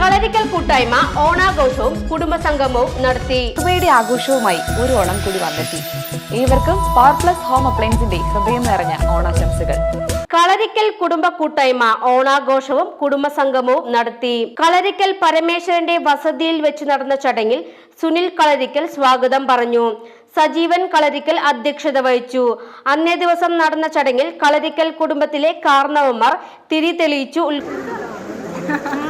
കളരിക്കൽ കൂട്ടായ്മ ഓണാഘോഷവും കുടുംബസംഗമവും നടത്തി. ചൊവ്വയുടെ ആഘോഷവുമായി ഒരു ഓണം കൂടി വന്നെത്തി. ഏവർക്കും പവർ പ്ലസ് ഹോം അപ്ലയൻസിന്റെ ഹൃദയം നിറഞ്ഞ ഓണാശംസകൾ. കളരിക്കൽ കുടുംബ കൂട്ടായ്മ ഓണാഘോഷവും കുടുംബസംഗമവും നടത്തി. കളരിക്കൽ പരമേശ്വരന്റെ വസതിയിൽ വെച്ച് നടന്ന ചടങ്ങിൽ സുനിൽ കളരിക്കൽ സ്വാഗതം പറഞ്ഞു. സജീവൻ കളരിക്കൽ അധ്യക്ഷത വഹിച്ചു. അന്നേ ദിവസം നടന്ന ചടങ്ങിൽ കളരിക്കൽ കുടുംബത്തിലെ കാർണവന്മാർ തിരി തെളിയിച്ചു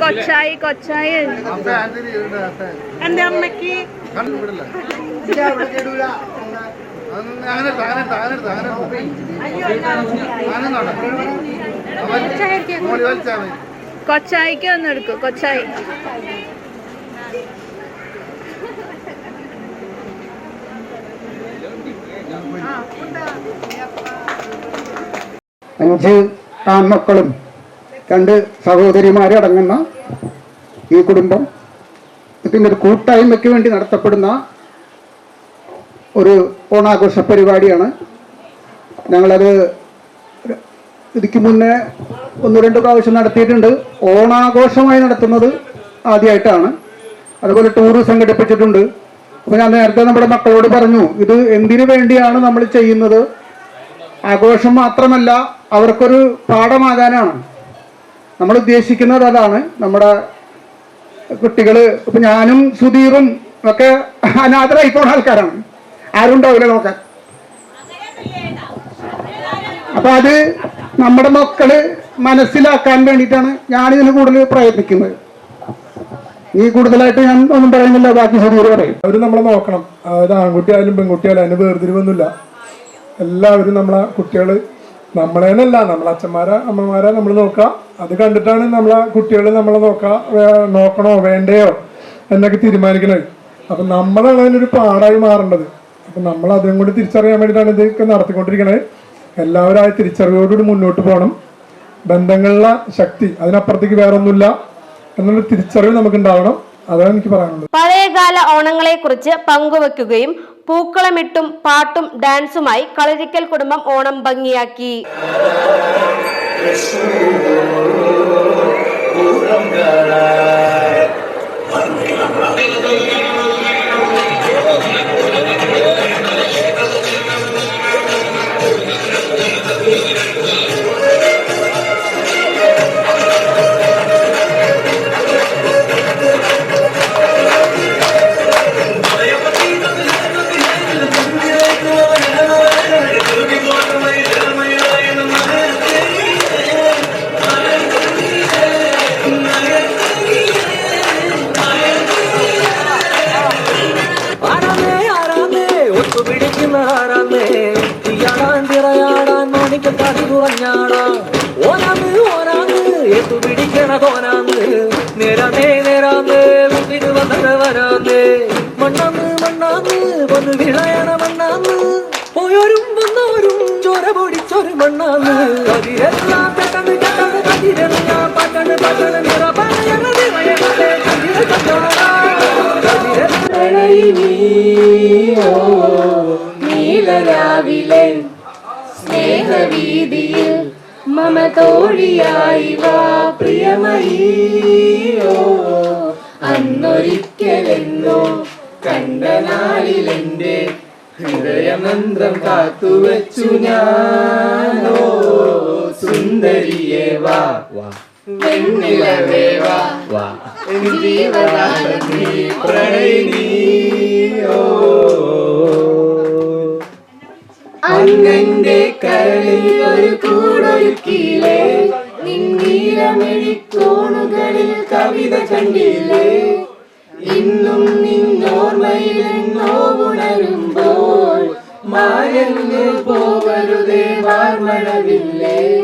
കൊച്ചായി കൊച്ചായി. എന്റെ അമ്മയ്ക്ക് കൊച്ചായിക്ക് ഒന്ന് എടുക്കും കൊച്ചായി. അഞ്ച് ആൺമക്കളും രണ്ട് സഹോദരിമാരടങ്ങുന്ന ഈ കുടുംബം. പിന്നെ ഒരു കൂട്ടായ്മയ്ക്ക് വേണ്ടി നടത്തപ്പെടുന്ന ഒരു ഓണാഘോഷ പരിപാടിയാണ്. ഞങ്ങളത് ഇതിക്ക് മുന്നേ ഒന്ന് രണ്ട് പ്രാവശ്യം നടത്തിയിട്ടുണ്ട്. ഓണാഘോഷമായി നടത്തുന്നത് ആദ്യമായിട്ടാണ് അതുപോലെ ടൂർ സംഘടിപ്പിച്ചിട്ടുണ്ട്. അപ്പോൾ ഞാൻ നേരത്തെ നമ്മുടെ മക്കളോട് പറഞ്ഞു ഇത് എന്തിനു വേണ്ടിയാണ് നമ്മൾ ചെയ്യുന്നത്? ആഘോഷം മാത്രമല്ല അവർക്കൊരു പാഠമാകാനാണ്. നമ്മൾ ഉദ്ദേശിക്കുന്നത് അതാണ്. നമ്മുടെ കുട്ടികൾ ഇപ്പൊ ഞാനും സുധീറും ഒക്കെ അനാഥരായി പോണ ആൾക്കാരാണ്. ആരും ഉണ്ടാവില്ല നോക്കാൻ. അപ്പൊ അത് നമ്മുടെ മക്കൾ മനസ്സിലാക്കാൻ വേണ്ടിയിട്ടാണ് ഞാനിതിന് കൂടുതൽ പ്രയത്നിക്കുന്നത്. ഈ കൂടുതലായിട്ട് ഞാൻ ഒന്നും പറയുന്നില്ല ബാക്കി സുധീർ പറയും. അവർ നമ്മളെ നോക്കണം. അതായത് ആൺകുട്ടിയായാലും പെൺകുട്ടിയായാലും അതിന് വേർതിരിവൊന്നുമില്ല. എല്ലാവരും നമ്മളെ കുട്ടികൾ നമ്മളേനല്ല നമ്മളെ അച്ഛന്മാരെ അമ്മമാരെ നമ്മൾ നോക്കുക അത് കണ്ടിട്ടാണ് നമ്മളെ കുട്ടികൾ നമ്മളെ നോക്കുക നോക്കണോ വേണ്ടയോ എന്നൊക്കെ തീരുമാനിക്കണത് അപ്പം നമ്മളാണ് അതിനൊരു പാടായി മാറേണ്ടത്. അപ്പം നമ്മൾ അതും കൂടി തിരിച്ചറിയാൻ വേണ്ടിയിട്ടാണ് ഇതൊക്കെ നടത്തിക്കൊണ്ടിരിക്കുന്നത് എല്ലാവരും ആ തിരിച്ചറിവോടുകൂടി മുന്നോട്ട് പോകണം. ബന്ധങ്ങളിലെ ശക്തി അതിനപ്പുറത്തേക്ക് വേറെ ഒന്നുമില്ല എന്നുള്ള തിരിച്ചറിവ് നമുക്ക് ഉണ്ടാവണം അതാണ് എനിക്ക് പറയാനുള്ളത്. പഴയകാല ഓണങ്ങളെ കുറിച്ച് പങ്കുവെക്കുകയും പൂക്കളമിട്ടും പാട്ടും ഡാൻസുമായി കളരിക്കൽ കുടുംബം ഓണം ഭംഗിയാക്കി. ആരാമേ കുറഞ്ഞാടാ ഓനാന്ന് ഓനാന്ന് ഏത്തുപിടിക്കണതോനാന്ന് നേരാന്നേ നേരാന്ന് മുന്നിന് വന്നത് വരാന്നേ. മണ്ണാന്ന് മണ്ണാന്ന് ചോര പൊടിച്ചൊരു മണ്ണാന്ന്. അതിരെല്ലാം പെട്ടെന്ന് പെട്ടെന്ന് കതിരെല്ലാം പട്ടണ് പട്ടണ് നിറ പറയണ നിറയണേ നീലരാവിലെ സ്നേഹവീതിയിൽ മമ തോഴിയായി വാ പ്രിയമയോ അന്നൊരിക്കലെന്നോ കണ്ട നാളിലെന്റെ ഹൃദയമന്ത്രം കാത്തുവച്ചു ഞാനോ. സുന്ദരിയേ വാ വെണ്ണിലവേ കരളിൽ ഒരു കൂടൊരുക്കിയില്ലേ? നിന്നീലമെഴിക്കോണുകളിൽ കവിത കണ്ടില്ലേ? ഇന്നും നിന്നോർമ്മയിൽ എന്നോ ഉണരുമ്പോൾ മായങ്ങ് പോകരുതേ വാർമണവില്ലേ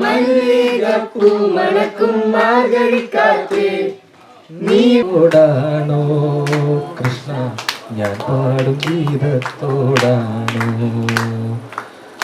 മല്ലികപ്പൂ മണക്കും മാർഗഴിക്കാത്തേ. നീ ഓടാണോ കൃഷ്ണ? ഞാൻ പാടും ഗീതത്തോടാണോ?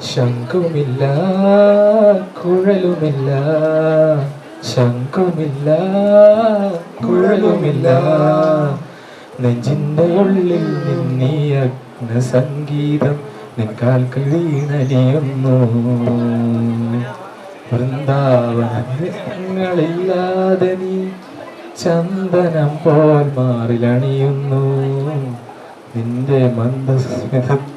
ശംഖുമില്ല കുഴലുമില്ല. ശംഖുമില്ല കുഴലുമില്ല. നെഞ്ചിന്റെ ഉള്ളിൽ നിന്നീയഗ്ന സംഗീതം നിൻകാൽക്ക് വീണലിയുന്നു വൃന്ദാവനങ്ങളില്ലാതെ നീ ചന്ദനം പോൽ മാറിലണിയുന്നു. നിന്റെ മന്ദസ്മിത